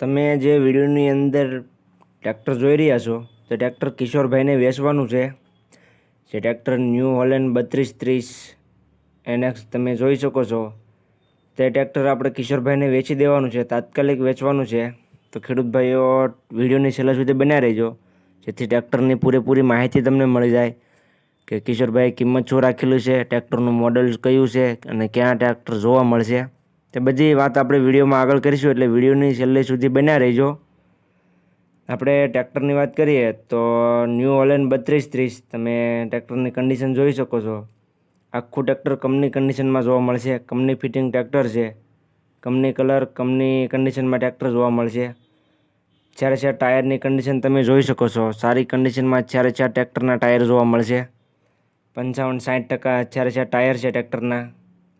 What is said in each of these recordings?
તમે જે વિડીયોની અંદર ટ્રેક્ટર જોઈ રહ્યા છો, તે ટ્રેક્ટર કિશોરભાઈને વેચવાનું છે. જે ટ્રેક્ટર ન્યૂ હોલેન્ડ બત્રીસ ત્રીસ એનેક્સ તમે જોઈ શકો છો. તે ટ્રેક્ટર આપણે કિશોરભાઈને વેચી દેવાનું છે, તાત્કાલિક વેચવાનું છે. તો ખેડૂત ભાઈઓ, વિડીયોની છેલ્લા સુધી બન્યા રહેજો, જેથી ટ્રેક્ટરની પૂરેપૂરી માહિતી તમને મળી જાય કે કિશોરભાઈ કિંમત શું રાખેલું છે, ટ્રેક્ટરનું મોડલ કયું છે અને ક્યાં ટ્રેક્ટર જોવા મળશે. તે બધી વાત આપણે વિડીયોમાં આગળ કરીશું, એટલે વિડીયોની છેલ્લે સુધી બન્યા રહેજો. આપણે ટ્રેક્ટરની વાત કરીએ, તો ન્યૂ ઓલેન બત્રીસ ત્રીસ, તમે ટ્રેક્ટરની કન્ડિશન જોઈ શકો છો. આખું ટ્રેક્ટર કંપની કન્ડિશનમાં જોવા મળશે. કંપની ફિટિંગ ટ્રેક્ટર છે. કંપની કલર કંપની કન્ડિશનમાં ટ્રેક્ટર જોવા મળશે. જ્યારે છે ટાયરની કન્ડિશન તમે જોઈ શકો છો. સારી કન્ડિશનમાં જ્યારે છે ટ્રેક્ટરના ટાયર જોવા મળશે. પંચાવન સાઠ ટકા જ્યારે છે ટાયર છે ટ્રેક્ટરના.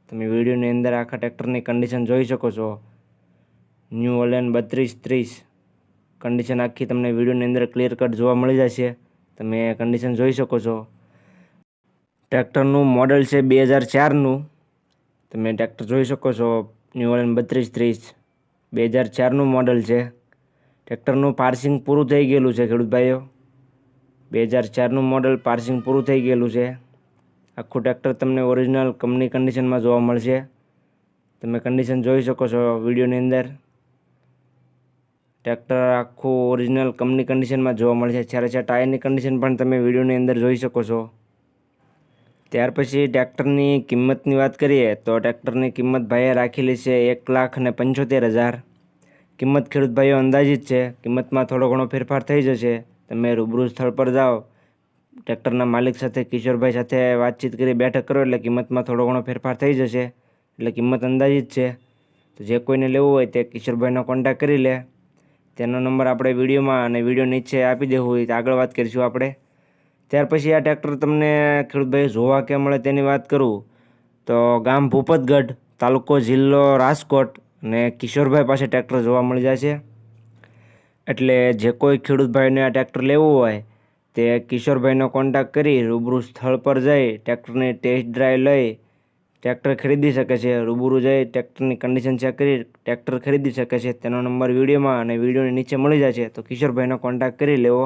તમે વિડીયોની અંદર આખા ટ્રેક્ટરની કન્ડિશન જોઈ શકો છો. ન્યૂ ઓલેન બત્રીસ ત્રીસ. કન્ડિશન આખી તમને વિડીયોની અંદર ક્લિયર કટ જોવા મળી જશે. તમે કન્ડિશન જોઈ શકો છો. ટ્રેક્ટરનું મોડલ છે બે હજાર ચારનું. તમે ટ્રેક્ટર જોઈ શકો છો. ન્યૂ ઓલેન બત્રીસ ત્રીસ. બે હજાર ચારનું મોડલ છે. ટ્રેક્ટરનું પાર્સિંગ પૂરું થઈ ગયેલું છે, ખેડૂત ભાઈઓ. બે હજાર ચારનું મોડલ પાર્સિંગ પૂરું થઈ ગયેલું છે. આખું ટ્રેક્ટર તમને ઓરિજિનલ કંપની કન્ડિશનમાં જોવા મળશે. તમે કન્ડિશન જોઈ શકો છો વિડીયોની અંદર. ટ્રેક્ટર આખું ઓરિજિનલ કંપની કન્ડિશનમાં જોવા મળશે. જ્યારે છે ટાયરની કન્ડિશન પણ તમે વિડીયોની અંદર જોઈ શકો છો. ત્યાર પછી ટ્રેક્ટરની કિંમતની વાત કરીએ, તો ટ્રેક્ટરની કિંમત ભાઈએ રાખેલી છે એક લાખ અને પંચોતેર હજાર. કિંમત ખેડૂત ભાઈઓ અંદાજિત છે. કિંમતમાં થોડો ઘણો ફેરફાર થઈ જશે. તમે રૂબરૂ સ્થળ પર જાઓ. ટ્રેક્ટરના માલિક સાથે, કિશોરભાઈ સાથે વાતચીત કરી, બેઠક કરો એટલે કિંમતમાં થોડો ઘણો ફેરફાર થઈ જશે. એટલે કિંમત અંદાજિત છે. તો જે કોઈને લેવું હોય તે કિશોરભાઈનો કોન્ટેક્ટ કરી લે. તેનો નંબર આપણે વિડીયોમાં અને વીડિયો નીચે આપી દેવું હોય તો આગળ વાત કરીશું આપણે. ત્યાર પછી આ ટ્રેક્ટર તમને ખેડૂતભાઈ જોવા કે મળે તેની વાત કરું. તો ગામ ભૂપતગઢ, તાલુકો જિલ્લો રાજકોટ અને કિશોરભાઈ પાસે ટ્રેક્ટર જોવા મળી જાય છે. એટલે જે કોઈ ખેડૂતભાઈને આ ટ્રેક્ટર લેવું હોય તે કિશોરભાઈનો કોન્ટેક્ટ કરી રૂબરૂ સ્થળ પર જઈ ટ્રેક્ટરની ટેસ્ટ ડ્રાઈવ લઈ ટ્રેક્ટર ખરીદી શકે છે. રૂબરૂ જઈ ટ્રેક્ટરની કન્ડિશન ચેક કરી ટ્રેક્ટર ખરીદી શકે છે. તેનો નંબર વિડીયોમાં અને વિડીયોની નીચે મળી જાય છે. તો કિશોરભાઈનો કોન્ટેક્ટ કરી લેવો.